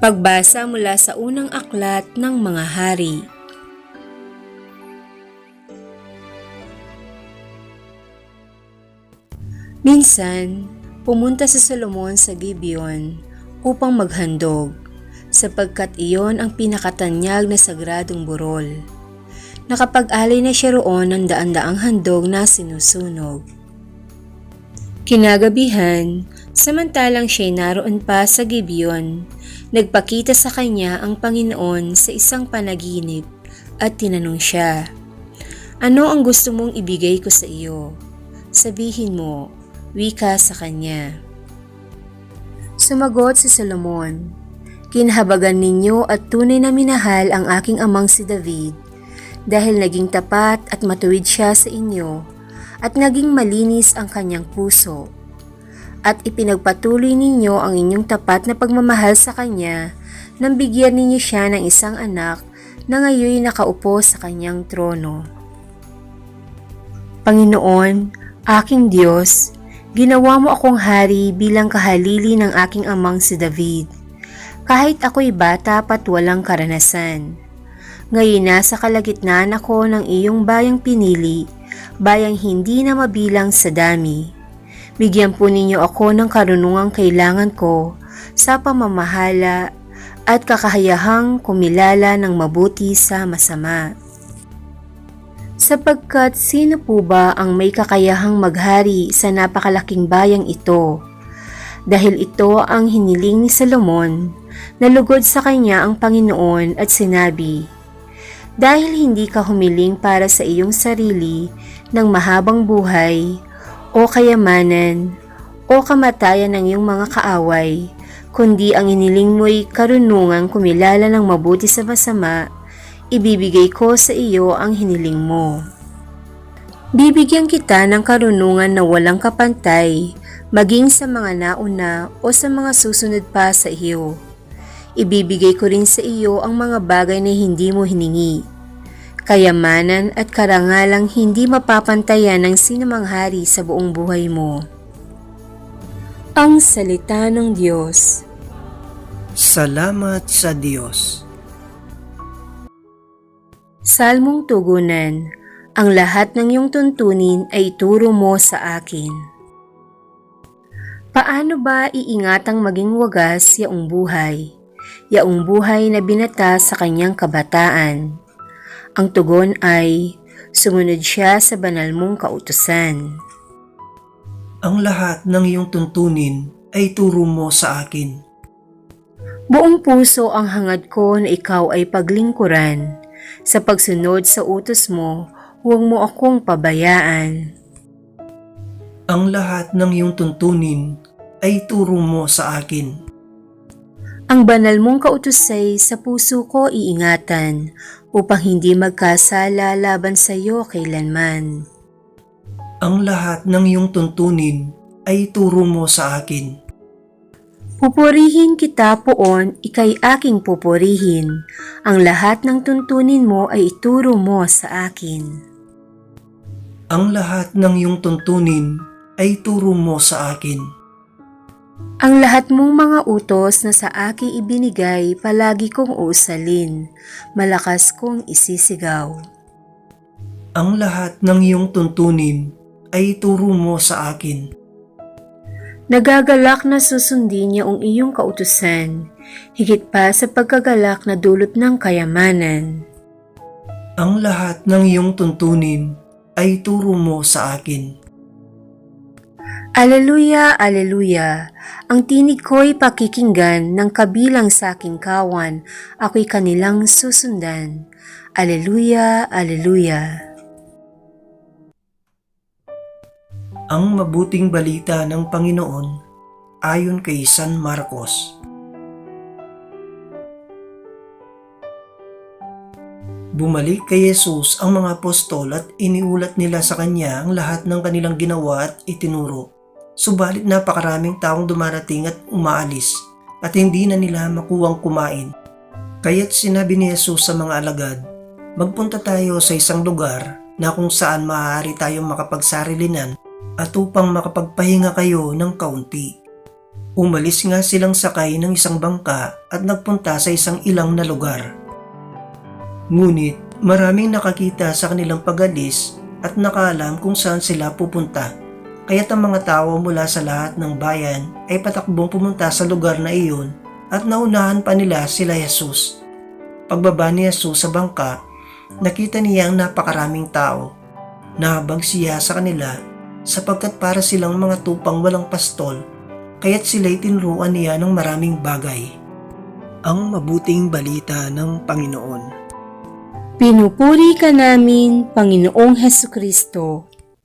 Pagbasa mula sa unang aklat ng mga hari. Minsan, pumunta si Solomon sa Gibeon upang maghandog, sapagkat iyon ang pinakatanyag na sagradong burol. Nakapag-alay na siya roon ng daan-daang handog na sinusunog. Kinagabihan, samantalang siya'y naroon pa sa Gibeon, nagpakita sa kanya ang Panginoon sa isang panaginip at tinanong siya, Ano ang gusto mong ibigay ko sa iyo? Sabihin mo, wika sa kanya. Sumagot si Solomon, Kinhabagan ninyo at tunay na minahal ang aking amang si David dahil naging tapat at matuwid siya sa inyo at naging malinis ang kanyang puso. At ipinagpatuloy ninyo ang inyong tapat na pagmamahal sa kanya nang bigyan ninyo siya ng isang anak na ngayoy nakaupo sa kanyang trono. Panginoon, aking Diyos, ginawa mo akong hari bilang kahalili ng aking amang si David. Kahit ako'y bata pat walang karanasan. Ngayon nasa kalagitnaan ako ng iyong bayang pinili, bayang hindi na mabilang sa dami. Bigyan po ninyo ako ng karunungang kailangan ko sa pamamahala at kakahayahang kumilala ng mabuti sa masama. Sapagkat sino po ba ang may kakayahang maghari sa napakalaking bayang ito? Dahil ito ang hiniling ni Solomon, nalugod sa kanya ang Panginoon at sinabi, Dahil hindi ka humiling para sa iyong sarili ng mahabang buhay, o kayamanan, o kamatayan ng iyong mga kaaway, kundi ang iniling mo'y karunungang kumilala ng mabuti sa masama, ibibigay ko sa iyo ang hiniling mo. Bibigyan kita ng karunungan na walang kapantay, maging sa mga nauna o sa mga susunod pa sa iyo. Ibibigay ko rin sa iyo ang mga bagay na hindi mo hiningi. Kayamanan at karangalang hindi mapapantayan ng sinumang hari sa buong buhay mo. Ang Salita ng Diyos Salamat sa Diyos. Salmong Tugunan Ang lahat ng iyong tuntunin ay ituro mo sa akin. Paano ba iingatang maging wagas yaong buhay? Yaong buhay na binata sa kanyang kabataan. Ang tugon ay, sumunod siya sa banal mong kautusan. Ang lahat ng iyong tuntunin ay turo mo sa akin. Buong puso ang hangad ko na ikaw ay paglingkuran. Sa pagsunod sa utos mo, huwag mo akong pabayaan. Ang lahat ng iyong tuntunin ay turo mo sa akin. Ang banal mong kautusay sa puso ko iingatan upang hindi magkasala laban sa iyo kailanman. Ang lahat ng iyong tuntunin ay turo mo sa akin. Pupurihin kita poon, ikay aking pupurihin. Ang lahat ng tuntunin mo ay ituro mo sa akin. Ang lahat ng iyong tuntunin ay turo mo sa akin. Ang lahat mong mga utos na sa akin ibinigay, palagi kong usalin, malakas kong isisigaw. Ang lahat ng iyong tuntunin ay turo mo sa akin. Nagagalak na susundin niya ang iyong kautusan, higit pa sa pagkagalak na dulot ng kayamanan. Ang lahat ng iyong tuntunin ay turo mo sa akin. Aleluya, aleluya. Ang tinig ko'y pakikinggan ng kabilang sa aking kawan, ako'y kanilang susundan. Aleluya, aleluya. Ang mabuting balita ng Panginoon ayon kay San Marcos. Bumalik kay Jesus ang mga apostol at iniulat nila sa kanya ang lahat ng kanilang ginawa at itinuro. Subalit napakaraming taong dumarating at umaalis at hindi na nila makuwang kumain. Kaya't sinabi ni Jesus sa mga alagad, Magpunta tayo sa isang lugar na kung saan maaari tayong makapagsarilinan at upang makapagpahinga kayo ng kaunti. Umalis nga silang sakay ng isang bangka at nagpunta sa isang ilang na lugar. Ngunit maraming nakakita sa kanilang pagalis at nakaalam kung saan sila pupunta. Kaya't ang mga tao mula sa lahat ng bayan ay patakbong pumunta sa lugar na iyon at naunahan pa nila sila Jesus. Pagbaba ni Jesus sa bangka, nakita niya ang napakaraming tao. Nahabag siya sa kanila sapagkat para silang mga tupang walang pastol, kaya't sila'y tinuruan niya ng maraming bagay. Ang mabuting balita ng Panginoon. Pinupuri ka namin, Panginoong Heso Kristo.